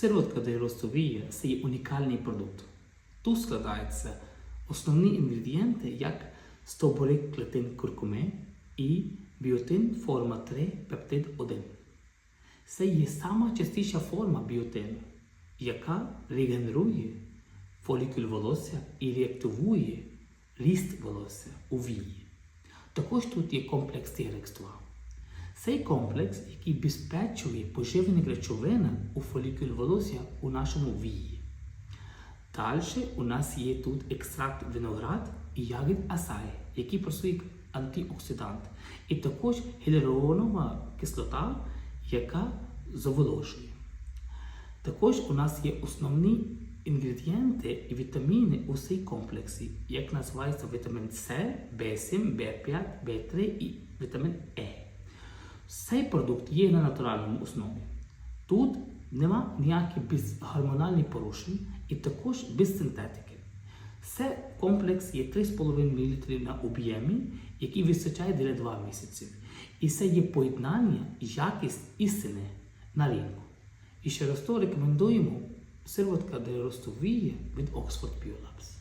Сироватка дейростовія це є унікальний продукт. Тут складаються основні інгредієнти, як стовбурик клетин куркуми і біотин форма 3 пептид 1. Це є сама частіша форма біотину, яка регенерує фолікуль волосся і реактивує ріст волосся у вії. Також тут є комплекс TRX2. Цей комплекс, який безпечує поживні речовини у фолікуль волосся у нашому вії. Далі у нас є тут екстракт виноград і ягід асаї, які працює як антиоксидант. І також гіалуронова кислота, яка заволошує. Також у нас є основні інгредієнти і вітаміни у цій комплексі, як називається вітамін С, В7, В5, В3 і вітамін Е. Цей продукт є на натуральному основі. Тут нема ніяких безгормональних порушень і також без синтетики. Це комплекс є 3,5 мл на об'ємі, який вистачає для 2 місяці. І це є поєднання, якість істини на ринку. І ще раз то рекомендуємо сироватка для ростовії від Oxford Biolabs.